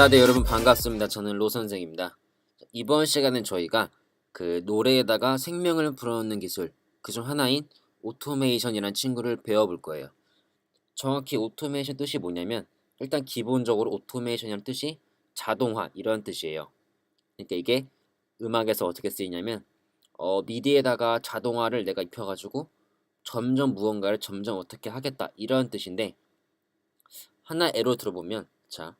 자, 네 여러분 반갑습니다. 저는 로 선생입니다. 이번 시간은 저희가 그 노래에다가 생명을 불어넣는 기술 그 중 하나인 오토메이션이라는 친구를 배워볼 거예요. 정확히 오토메이션 뜻이 뭐냐면 일단 기본적으로 오토메이션이라는 뜻이 자동화 이런 뜻이에요. 그러니까 이게 음악에서 어떻게 쓰이냐면 어, 미디에다가 자동화를 내가 입혀가지고 점점 무언가를 점점 어떻게 하겠다 이런 뜻인데 하나 예로 들어보면 자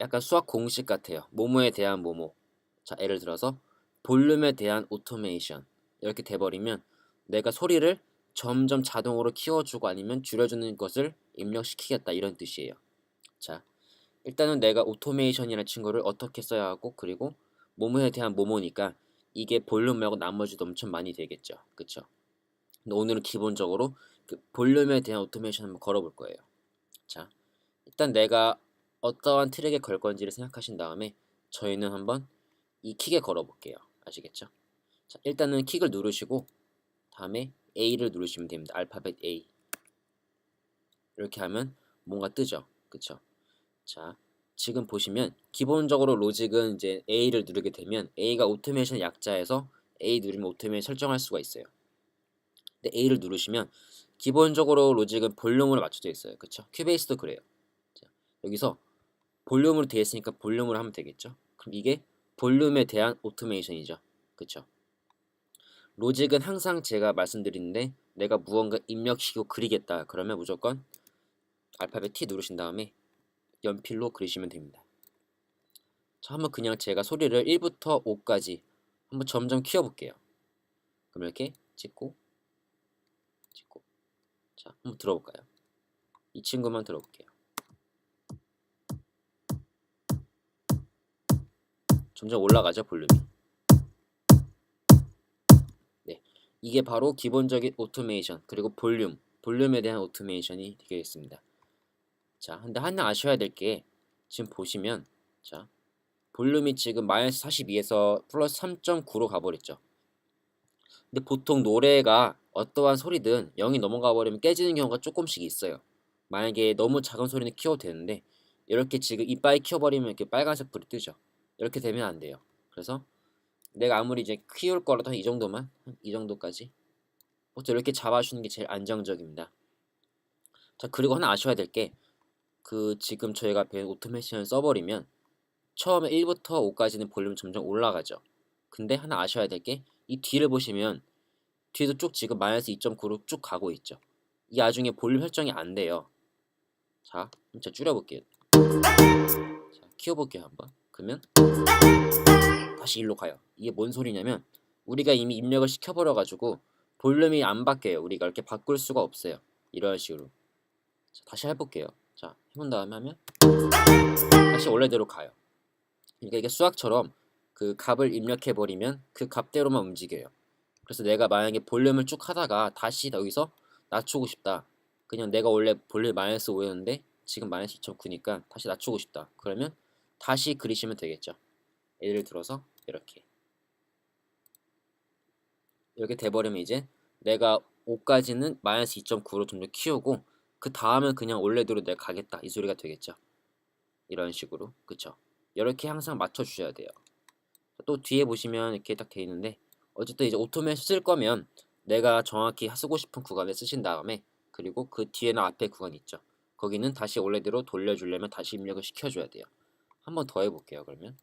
약간 수학 공식 같아요. 모모에 대한 모모. 자, 예를 들어서 볼륨에 대한 오토메이션. 이렇게 돼버리면 내가 소리를 점점 자동으로 키워주고 아니면 줄여주는 것을 입력시키겠다 이런 뜻이에요. 자, 일단은 내가 오토메이션이라는 친구를 어떻게 써야 하고 그리고 모모에 대한 모모니까 이게 볼륨 말고 나머지도 엄청 많이 되겠죠. 그쵸? 근데 오늘은 기본적으로 그 볼륨에 대한 오토메이션 한번 걸어볼 거예요. 자, 일단 내가 어떠한 트랙에 걸 건지를 생각하신 다음에 저희는 한번 이 킥에 걸어 볼게요. 아시겠죠? 자, 일단은 킥을 누르시고 다음에 A를 누르시면 됩니다. 알파벳 A. 이렇게 하면 뭔가 뜨죠. 그쵸? 자, 지금 보시면 기본적으로 로직은 이제 A를 누르게 되면 A가 오토메이션 약자에서 A 누르면 오토메이션 설정할 수가 있어요. 근데 A를 누르시면 기본적으로 로직은 볼륨으로 맞춰져 있어요. 그쵸? 큐베이스도 그래요. 자, 여기서 볼륨으로 되어 있으니까 볼륨으로 하면 되겠죠. 그럼 이게 볼륨에 대한 오토메이션이죠. 그쵸? 로직은 항상 제가 말씀드리는데 내가 무언가 입력시키고 그리겠다. 그러면 무조건 알파벳 T 누르신 다음에 연필로 그리시면 됩니다. 자, 한번 그냥 제가 소리를 1부터 5까지 한번 점점 키워볼게요. 그럼 이렇게 찍고 찍고 자, 한번 들어볼까요? 이 친구만 들어볼게요. 점점 올라가죠 볼륨이. 네, 이게 바로 기본적인 오토메이션 그리고 볼륨, 볼륨에 대한 오토메이션이 되겠습니다. 자, 근데 하나 아셔야 될 게 지금 보시면 자 볼륨이 지금 마이너스 42에서 플러스 3.9로 가버렸죠. 근데 보통 노래가 어떠한 소리든 0이 넘어가 버리면 깨지는 경우가 조금씩 있어요. 만약에 너무 작은 소리는 키워도 되는데 이렇게 지금 이빨 키워버리면 이렇게 빨간색 불이 뜨죠. 이렇게 되면 안 돼요. 그래서 내가 아무리 이제 키울 거라도 한이 정도만 이 정도까지 보통 이렇게 잡아주는 게 제일 안정적입니다. 자 그리고 하나 아셔야 될 게 그 지금 저희가 배운 오토메이션을 써버리면 처음에 1부터 5까지는 볼륨 점점 올라가죠. 근데 하나 아셔야 될 게 이 뒤를 보시면 뒤에도 쭉 지금 마이너스 2.9로 쭉 가고 있죠. 이 나중에 볼륨 설정이 안 돼요. 자, 제가 줄여볼게요. 자, 키워볼게요 한번. 그러면 다시 일로 가요. 이게 뭔 소리냐면 우리가 이미 입력을 시켜버려 가지고 볼륨이 안 바뀌어요. 우리가 이렇게 바꿀 수가 없어요. 이런 식으로. 자, 다시 해볼게요. 자, 해본 다음에 하면 다시 원래대로 가요. 그러니까 이게 수학처럼 그 값을 입력해 버리면 그 값대로만 움직여요. 그래서 내가 만약에 볼륨을 쭉 하다가 다시 여기서 낮추고 싶다. 그냥 내가 원래 볼륨 마이너스 5였는데 지금 마이너스 2.9니까 다시 낮추고 싶다. 그러면 다시 그리시면 되겠죠. 예를 들어서 이렇게 이렇게 돼버리면 이제 내가 5까지는 마이너스 2.9로 좀 더 키우고 그 다음은 그냥 원래대로 내가 가겠다 이 소리가 되겠죠. 이런 식으로 그쵸? 이렇게 항상 맞춰주셔야 돼요. 또 뒤에 보시면 이렇게 딱 돼 있는데 어쨌든 이제 오토메이션 쓸 거면 내가 정확히 쓰고 싶은 구간을 쓰신 다음에 그리고 그 뒤에나 앞에 구간 있죠. 거기는 다시 원래대로 돌려주려면 다시 입력을 시켜줘야 돼요. 한 번 더 해볼게요. 그러면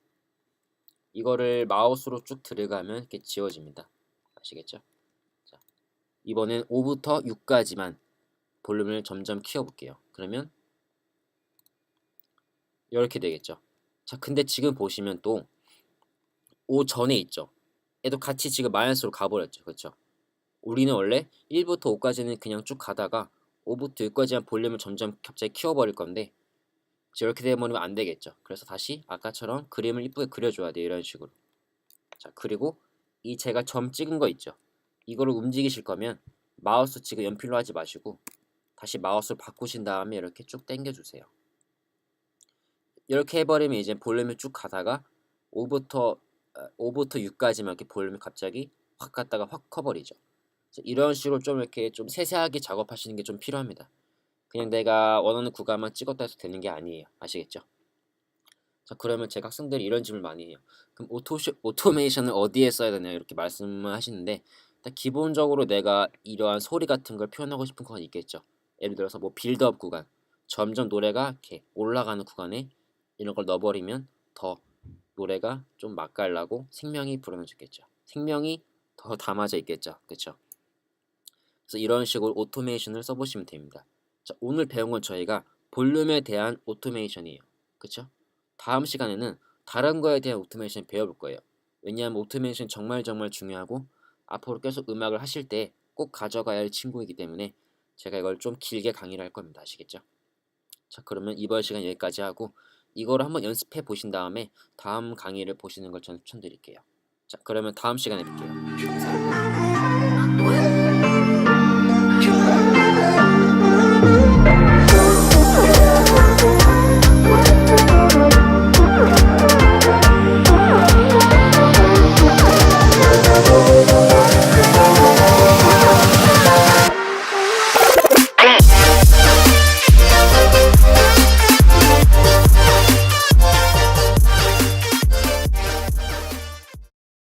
이거를 마우스로 쭉 들어가면 이렇게 지워집니다. 아시겠죠? 자, 이번엔 5부터 6까지만 볼륨을 점점 키워볼게요. 그러면 이렇게 되겠죠. 자, 근데 지금 보시면 또 5 전에 있죠. 얘도 같이 지금 마이너스로 가버렸죠. 그렇죠? 우리는 원래 1부터 5까지는 그냥 쭉 가다가 5부터 6까지만 볼륨을 점점 갑자기 키워버릴 건데 이렇게 되버리면 안 되겠죠. 그래서 다시 아까처럼 그림을 이쁘게 그려줘야 돼요. 이런 식으로. 자, 그리고 이 제가 점 찍은 거 있죠. 이거를 움직이실 거면 마우스 지금 연필로 하지 마시고 다시 마우스를 바꾸신 다음에 이렇게 쭉 당겨주세요. 이렇게 해버리면 이제 볼륨을 쭉 가다가 5부터 5부터 6까지만 이렇게 볼륨이 갑자기 확 갔다가 확 커버리죠. 이런 식으로 좀 이렇게 좀 세세하게 작업하시는 게 좀 필요합니다. 그냥 내가 원하는 구간만 찍었다 해서 되는 게 아니에요. 아시겠죠? 자 그러면 제 학생들이 이런 질문을 많이 해요. 그럼 오토 오토메이션을 어디에 써야 되냐 이렇게 말씀을 하시는데 일단 기본적으로 내가 이러한 소리 같은 걸 표현하고 싶은 건 있겠죠. 예를 들어서 뭐 빌드업 구간, 점점 노래가 이렇게 올라가는 구간에 이런 걸 넣어버리면 더 노래가 좀 맛깔나고 생명이 불어넣어지겠죠. 생명이 더 담아져 있겠죠. 그렇죠? 그래서 이런 식으로 오토메이션을 써보시면 됩니다. 자, 오늘 배운 건 저희가 볼륨에 대한 오토메이션이에요. 그렇죠? 다음 시간에는 다른 거에 대한 오토메이션 배워볼 거예요. 왜냐하면 오토메이션 정말 정말 중요하고 앞으로 계속 음악을 하실 때 꼭 가져가야 할 친구이기 때문에 제가 이걸 좀 길게 강의를 할 겁니다. 아시겠죠? 자 그러면 이번 시간 여기까지 하고 이거를 한번 연습해 보신 다음에 다음 강의를 보시는 걸 저는 추천드릴게요. 자 그러면 다음 시간에 뵐게요. 감사합니다.